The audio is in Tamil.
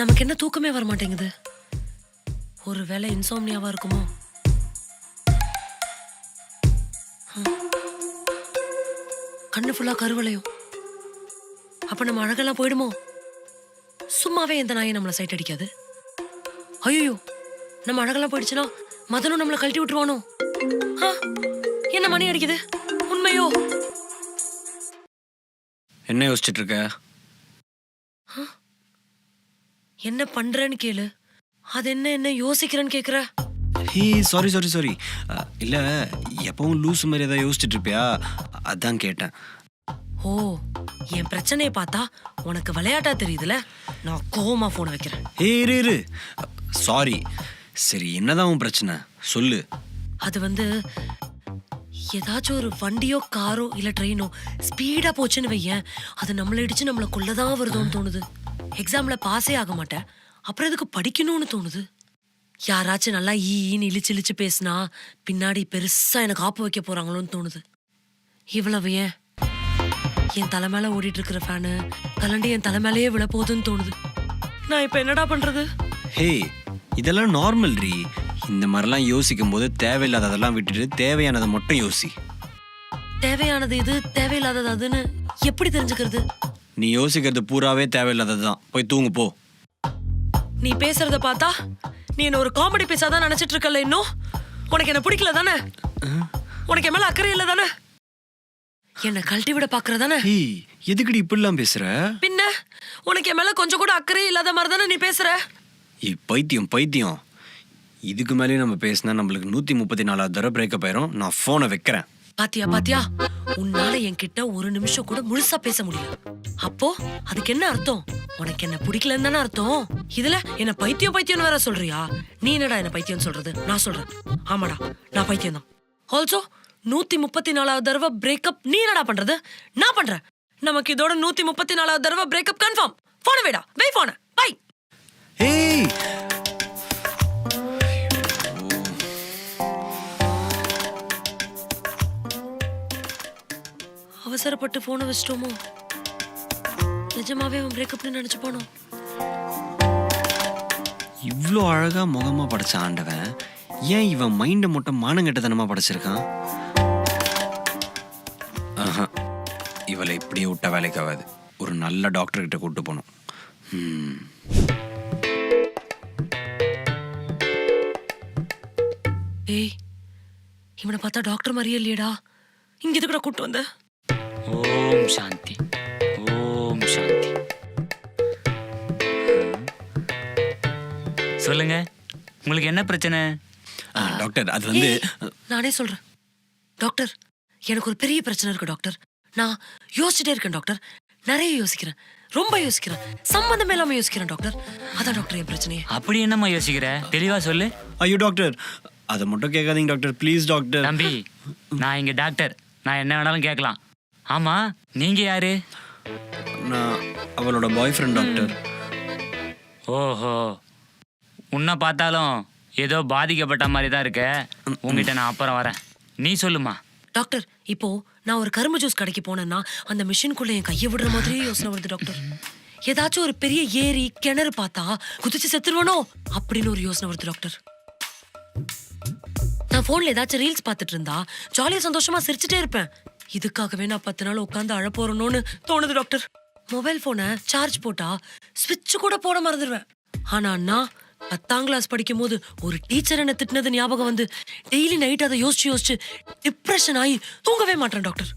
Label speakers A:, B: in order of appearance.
A: நமக்கு என்ன தூக்கமே வர மாட்டேங்குது. ஒரு வேளை இன்சோம்னியாவா இருக்குமோ. கண்ணு ஃபுல்லா கருவளையும். அப்ப நம்ம அழகெல்லாம் போயிடுமோ? சும்மாவே எந்த நாயும் நம்மளை சைட் அடிக்காது. ஐயோ நம்ம அழகெல்லாம் போயிடுச்சுன்னா மதனும் நம்மளை கழட்டி விட்டுருவானோ? ஆ, என்ன மணி அடிக்குது? உண்மையோ?
B: என்ன யோசிச்சுட்டு இருக்க?
A: என்ன பண்றேன்னு கேளு. அது என்ன என்ன யோசிக்கிறேன்னு கேக்குற?
B: ஹே சாரி சாரி சாரி இல்ல எப்பவும் லூஸ் மாதிரி ஏதாவது யோசிச்சுட்டு இருப்பியா? அதான் கேட்டேன்.
A: ஓ என் பிரச்சனையை பார்த்தா உனக்கு விளையாட்டா தெரியுதுல? நான் கோவமா போன வைக்கிறேன்.
B: ஹே இரு இரு. சாரி சரி என்னதான் உன் பிரச்சனை? சொல்லு.
A: அது வந்து ஏதாச்சும் ஒரு வண்டியோ காரோ இல்ல ட்ரெயினோ ஸ்பீடா போச்சுன்னு வையேன். அது நம்மள இடிச்சு நம்மள கொல்லதான் வருதோன்னு தோணுது. எக்ஸாம்ல பாஸே ஆக மாட்டேன். அப்புறம் எதுக்கு படிக்கணும்னு தோணுது? யாராச்சும் நல்லா ஈன்னு இழிச்சு இழிச்சு பேசினா பின்னாடி பெருசா எனக்கு ஆப்பு வைக்க போறாங்களோன்னு தோணுது. இவ்வளவு ஏன்? என் தலை மேல ஓடிட்டு இருக்கிற ஃபேனு கலண்டி என் தலை மேலேயே விழ போகுதுன்னு தோணுது. நான் இப்ப என்னடா பண்றது?
B: ஹே இதெல்லாம் நார்மல் ரீ இந்த மாதிரிலாம் யோசிக்கும் போது தேவையில்லாததெல்லாம் விட்டுட்டு தேவையானதை மட்டும் யோசி.
A: தேவையானது இது தேவையில்லாதது அதுன்னு எப்படி தெரிஞ்சுக்கிறது?
B: நீ யோசிக்கிறது பூராவே தேவையில்லாதது தான் போய் தூங்கு போ.
A: நீ பேசுறத பார்த்தா நீ என்ன ஒரு காமெடி பேசாதான் நினைச்சிட்டு இருக்கல இன்னும்? உனக்கு என்ன பிடிக்கல தானே? உனக்கு என் மேல அக்கறை இல்ல தானே? என்ன கழட்டி விட பாக்குறதானே
B: ஹே எதுக்குடி இப்படிலாம் பேசுற?
A: பின்ன உனக்கு என் மேல கொஞ்சம் கூட அக்கறை இல்லாத மாதிரி தானே நீ பேசுற?
B: ஏய் பைத்தியம் பைத்தியம். இதுக்கு மேலேயும் நம்ம பேசினா நம்மளுக்கு நூற்றி முப்பத்தி நாலாவது தடவை பிரேக்கப் ஆயிரும். நான் ஃபோனை வைக்கிறேன்.
A: பாத்தியா பாத்தியா? உன்னால என்கிட்ட ஒரு நிமிஷம் கூட முழுசா பேச முடியல. அப்போ அதுக்கு என்ன அர்த்தம்? உனக்கு என்ன பிடிக்கலன்னு தானே அர்த்தம்? இதுல என்ன பைத்தியம் பைத்தியம் வேற சொல்றியா? நீ என்னடா என்ன பைத்தியம் சொல்றது? நான் சொல்றேன். ஆமாடா நான் பைத்தியம் தான் ஆல்சோ நூத்தி முப்பத்தி நாலாவது தடவை பிரேக்கப் நீ என்னடா பண்றது? நான் பண்றேன். நமக்கு இதோட நூத்தி முப்பத்தி நாலாவது தடவை பிரேக்கப் கன்ஃபார்ம் போன வேடா. வை போன பை
B: ஏய்
A: அவசரப்பட்டு போனை வச்சிட்டோமோ? நிஜமாவே அவன் பிரேக்கப்னு நினைச்சு போனோம்
B: இவ்வளோ அழகா முகமா படைச்ச ஆண்டவன் ஏன் இவன் மைண்டை மட்டும் மானங்கெட்டத்தனமா படைச்சிருக்கான்? ஆஹா, இவளை இப்படியே விட்ட வேலைக்கு ஆகாது. ஒரு நல்ல டாக்டர் கிட்ட கூட்டு போகணும். ம்.
A: ஏய் இவனை பார்த்தா டாக்டர் மாதிரியே இல்லையடா. இங்க எதுக்குடா கூட்டு வந்த?
C: ஓம் சாந்தி. ஓம் சாந்தி. சொல்லுங்க. உங்களுக்கு என்ன பிரச்சனை?
B: ஆ, டாக்டர் அது வந்து
A: நானே சொல்றேன். டாக்டர் எனக்கு ஒரு பெரிய பிரச்சனை இருக்கு டாக்டர். நான் யோசிச்சுட்டே இருக்கேன் டாக்டர். நிறைய யோசிக்கிறேன். ரொம்ப யோசிக்கிறேன். சம்பந்தமே இல்லாம யோசிக்கிறேன் டாக்டர். அதான் டாக்டர் என் பிரச்சனையே.
C: அப்படி என்னம்மா யோசிக்கிற? தெளிவா சொல்லு.
B: ஐயோ டாக்டர் அதை மட்டும் கேட்காதீங்க டாக்டர். Please doctor.
C: தம்பி நான் இங்க டாக்டர். நான் என்ன வேணாலும் கேட்கலாம். ஆமா நீங்க யாரு?
B: நான் அவளோட பாய் ஃப்ரெண்ட் டாக்டர்
C: ஓஹோ. உன்னை பார்த்தாலும் ஏதோ பாதிக்கப்பட்ட மாதிரி தான் இருக்க உங்ககிட்ட நான் அப்புறம் வரேன். நீ சொல்லுமா.
A: டாக்டர் இப்போ நான் ஒரு கரும்பு ஜூஸ் கடைக்கு போனேன்னா அந்த மிஷின்குள்ள என் கையை விடுற மாதிரியே யோசனை வருது டாக்டர் ஏதாச்சும் ஒரு பெரிய ஏரி கிணறு பார்த்தா குதிச்சு செத்துருவனோ அப்படின்னு ஒரு யோசனை வருது டாக்டர் நான் போன்ல ஏதாச்சும் ரீல்ஸ் பார்த்துட்டு இருந்தா ஜாலியா சந்தோஷமா சிரிச்சுட்டே இருப்பேன். இதுக்காகவே நான் பத்து நாள் உட்காந்து அழ போறணும்னு தோணுது டாக்டர். மொபைல் போனை சார்ஜ் போட்டா ஸ்விட்ச் கூட போட மறந்துடுவேன். ஆனா அண்ணா பத்தாம் கிளாஸ் படிக்கும் போது ஒரு டீச்சர் என்ன திட்டினது ஞாபகம் வந்து டெய்லி நைட் அதை யோசிச்சு யோசிச்சு டிப்ரெஷன் ஆகி தூங்கவே மாட்டேன் டாக்டர்.